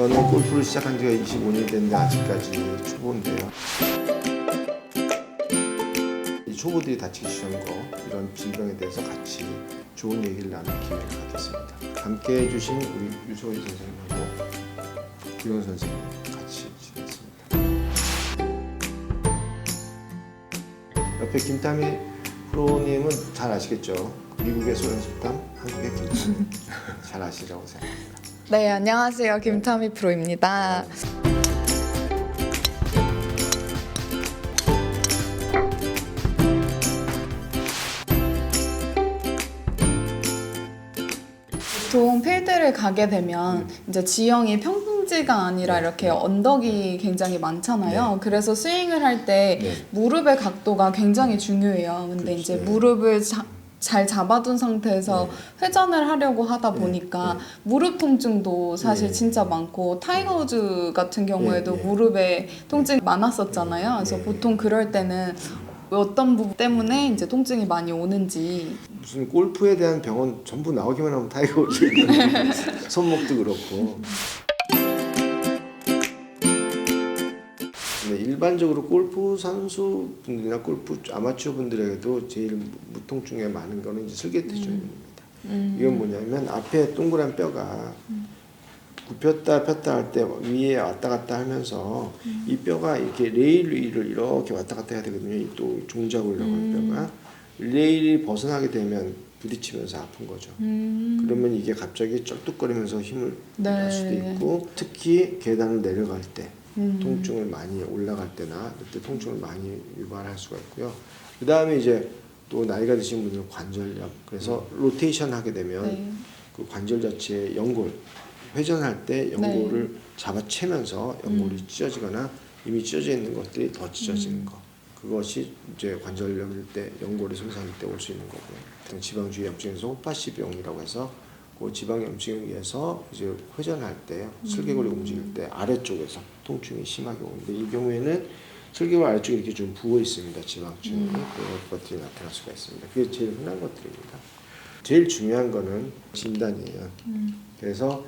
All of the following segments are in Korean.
저는 골프를 시작한 지가 25년이 됐는데 아직까지 초보인데요. 이 초보들이 다치기 쉬운 거 이런 질병에 대해서 같이 좋은 얘기를 나눌 기회를 갖겠습니다. 함께 해주신 우리 유소희 선생님하고 기원 선생님 같이 지냈습니다. 옆에 김타미 프로님은 잘 아시겠죠? 미국의 소연식당, 한국의 김타미 잘 아시라고 생각합니다. 네, 안녕하세요. 김타미 프로입니다. 보통 필드를 가게 되면 이제 지형이 평지가 아니라 이렇게 언덕이 굉장히 많잖아요. 그래서 스윙을 할 때 네. 무릎의 각도가 굉장히 중요해요. 근데 이제 그렇죠. 무릎을 자- 잘 잡아둔 상태에서 회전을 하려고 하다 보니까 네. 무릎 통증도 사실 네. 진짜 많고 타이거 우즈 같은 경우에도 네, 네. 무릎에 통증이 많았었잖아요. 그래서 네. 보통 그럴 때는 어떤 부분 때문에 이제 통증이 많이 오는지 무슨 골프에 대한 병원 전부 나오기만 하면 타이거 우즈 손목도 그렇고 네, 일반적으로 골프 선수 분들이나 골프 아마추어 분들에게도 제일 무통증에 많은 거는 이제 슬개퇴증입니다. 이건 뭐냐면 앞에 동그란 뼈가 굽혔다 폈다 할 때 위에 왔다 갔다 하면서 이 뼈가 이렇게 레일 위를 이렇게 왔다 갔다 해야 되거든요. 이또 종작이라고 하는 뼈가 레일이 벗어나게 되면 부딪히면서 아픈 거죠. 그러면 이게 갑자기 쩔뚝거리면서 힘을 네. 날 수도 있고 특히 계단을 내려갈 때 음. 통증을 많이 올라갈 때나 그때 통증을 많이 유발할 수가 있고요. 그 다음에 이제 또 나이가 드신 분들은 관절염 그래서 로테이션 하게 되면 네. 그 관절 자체의 연골 회전할 때 연골을 잡아채면서 연골이 찢어지거나 이미 찢어져 있는 것들이 더 찢어지는 거 그것이 이제 관절염일 때 연골의 손상일 때 올 수 있는 거고요. 지방주의 염증에서 호파시병이라고 해서 그 지방 염증에 의해서 이제 회전할 때 슬개골이 움직일 때 아래쪽에서 통증이 심하게 오는데 이 경우에는 슬개골 아래쪽에 이렇게 좀 부어 있습니다 지방층이 그런 것들이 나타날 수가 있습니다. 그게 제일 흔한 것들입니다. 제일 중요한 거는 진단이에요. 그래서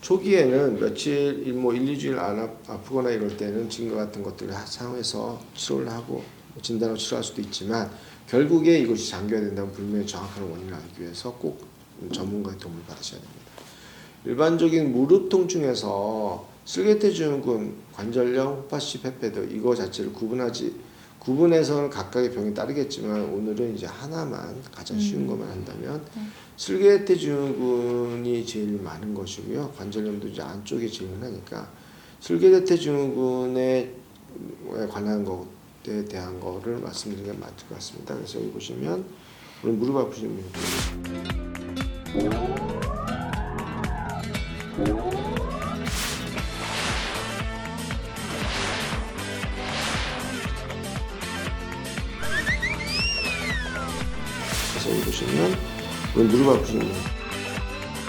초기에는 며칠, 뭐 1, 2주일 안 아- 아프거나 이럴 때는 지금과 같은 것들을 하- 사용해서 치료를 하고 진단을 치료할 수도 있지만 결국에 이것이 장기화 된다면 불명의 정확한 원인을 알기 위해서 꼭 전문가의 도움을 받으셔야 됩니다. 일반적인 무릎 통증에서 슬개퇴증후군, 관절염, 호파시 페페도 이거 자체를 구분하지 구분해서는 각각의 병이 따르겠지만 오늘은 이제 하나만 가장 쉬운 것만 한다면 슬개퇴증후군이 제일 많은 것이고요. 관절염도 이제 안쪽에 제일 흔하니까 슬개퇴증후군에 관한 것에 대한 거를 말씀드리는 게 맞을 것 같습니다. 그래서 여기 보시면 무릎 분들 그래서 여기 보시면 무릎 분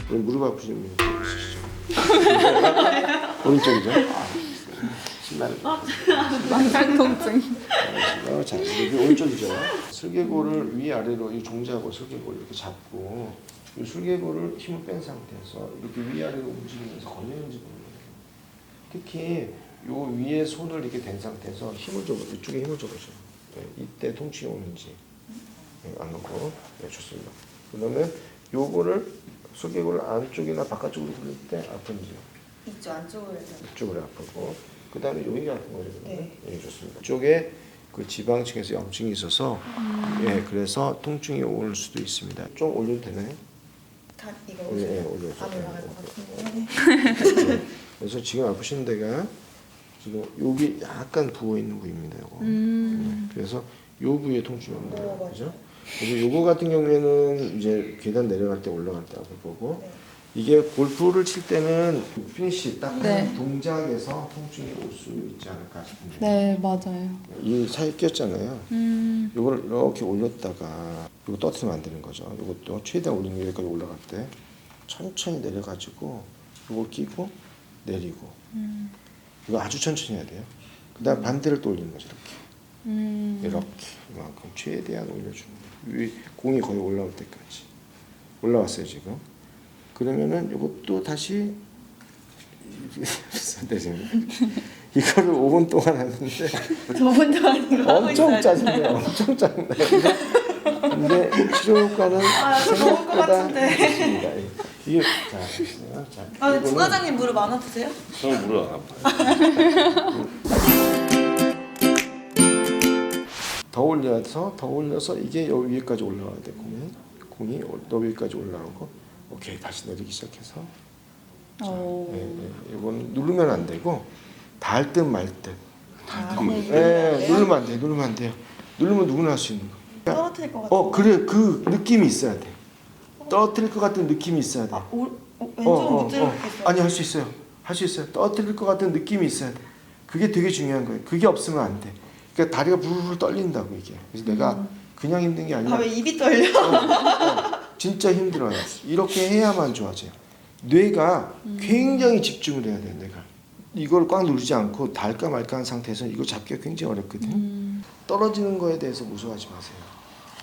오늘 무릎 분 있으시죠? 오른쪽이죠? 아, 신발 만상 통증. 어, 자, 여기 오른쪽이죠. 슬개골을 위아래로 이 종지하고 슬개골 이렇게 잡고 이 슬개골을 힘을 뺀 상태에서 이렇게 위아래로 움직이면서 걸리는지 모르겠어요. 특히 요 위에 손을 이렇게 댄 상태에서 힘을 줘, 이쪽에 힘을 줘보세요. 네, 이때 통증이 오는지 네, 안 오고 네, 좋습니다. 그다음에 요거를 슬개골을 안쪽이나 바깥쪽으로 굴릴 때 아픈지요. 이쪽 안쪽을 이쪽으로 아프고 그 다음에 여기가 아픈 거죠. 네. 예, 좋습니다. 이쪽에 그 지방층에서 염증이 있어서 예, 그래서 통증이 올 수도 있습니다. 좀 올려도 되나요? 다 이거 예, 예, 올려줘. 안 올라갈 것 같은데 그래서 지금 아프신 데가 지금 여기 약간 부어 있는 부위입니다. 요거. 음. 네, 그래서 요 부위에 통증이 오는. 어, 맞아요. 그죠? 그래서 요거 같은 경우에는 이제 계단 내려갈 때 올라갈 때 아플 거고 네. 이게 골프를 칠 때는 피니시 딱 네. 동작에서 통증이 올 수 있지 않을까 싶은데 네, 맞아요. 이 사이 꼈잖아요. 음. 이걸 이렇게 올렸다가 이거 떨어뜨리면 안 되는 거죠. 이것도 최대한 올리는 게 여기까지 올라갈 때 천천히 내려가지고 이걸 끼고 내리고 이거 아주 천천히 해야 돼요. 그다음 반대를 또 올리는 거죠. 이렇게 음. 이렇게 이만큼 최대한 올려주는 거예요. 위 공이 거의 올라올 때까지 올라왔어요 지금. 그러면은 이것도 다시 이거를 5분 동안 하는데 저 혼자 하는 거 하고 엄청 짜증나요. 엄청 짜증나요. 근데, 치료 효과는 아, 좋을 것 생각보다 같은데. 좋습니다. 예. 이게 자, 보세요. 자, 아, 이거는 부과장님 무릎 안 아프세요? 저는 무릎 안 아파요. 더 올려서 더 올려서 이게 여기 위에까지 올라와야 돼 공이 공이 너 위까지 올라오고 오케이 다시 내리기 시작해서 오. 예, 예. 이건 누르면 안 되고 닿을 듯말 듯. 아, 예, 누르면 안 돼, 누르면 안 돼요. 누르면 누구나 할 수 있는 거. 떨어뜨릴 것 같은데. 어 그래 그 느낌이 있어야 돼. 떨어뜨릴 것 같은 느낌이 있어야 돼. 아, 오, 어, 왼쪽은 못 들어가겠어요. 아니 할 수 있어요. 할 수 있어요. 떨어뜨릴 것 같은 느낌이 있어야 돼. 그게 되게 중요한 거예요. 그게 없으면 안 돼. 그러니까 다리가 부르르 떨린다고 이게. 그래서 내가 그냥 힘든 게 아니라 아, 왜 입이 떨려? 어, 진짜 힘들어요. 이렇게 해야만 좋아져요. 뇌가 굉장히 집중을 해야 돼요. 내가 이걸 꽉 누르지 않고 닿을까 말까 한 상태에서 이거 잡기가 굉장히 어렵거든요. 음. 떨어지는 거에 대해서 무서워하지 마세요.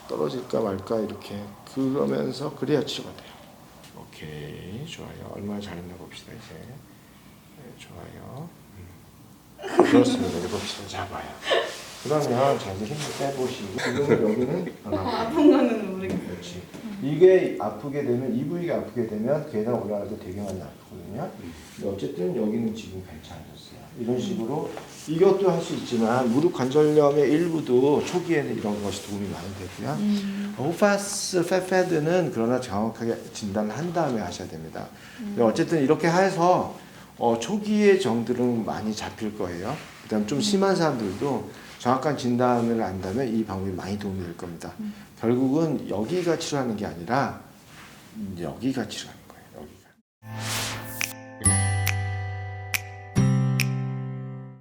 떨어질까 말까 이렇게 그러면서 그래야 치료가 돼요. 오케이 좋아요. 얼마나 잘했나 봅시다 이제. 네, 좋아요. 음. 그렇습니다. 이제 봅시다. 잡아요. 그러면 자 이제 힘을 빼보시고 지금 여기는. 아픈 거는 모르겠어요. 이게 아프게 되면 이 부위가 아프게 되면 계단 올라갈 때 되게 많이 아프거든요. 근데 어쨌든 여기는 지금 괜찮아졌어요. 이런 식으로 이것도 할 수 있지만 무릎 관절염의 일부도 초기에는 이런 것이 도움이 많이 되고요. 음. 오파스 페페드는 그러나 정확하게 진단을 한 다음에 하셔야 됩니다. 근데 어쨌든 이렇게 해서 어, 초기의 정들은 많이 잡힐 거예요. 그다음 좀 심한 사람들도 정확한 진단을 안다면 이 방법이 많이 도움이 될 겁니다. 음. 결국은 여기가 치료하는 게 아니라 여기가 치료하는 거예요. 여기가.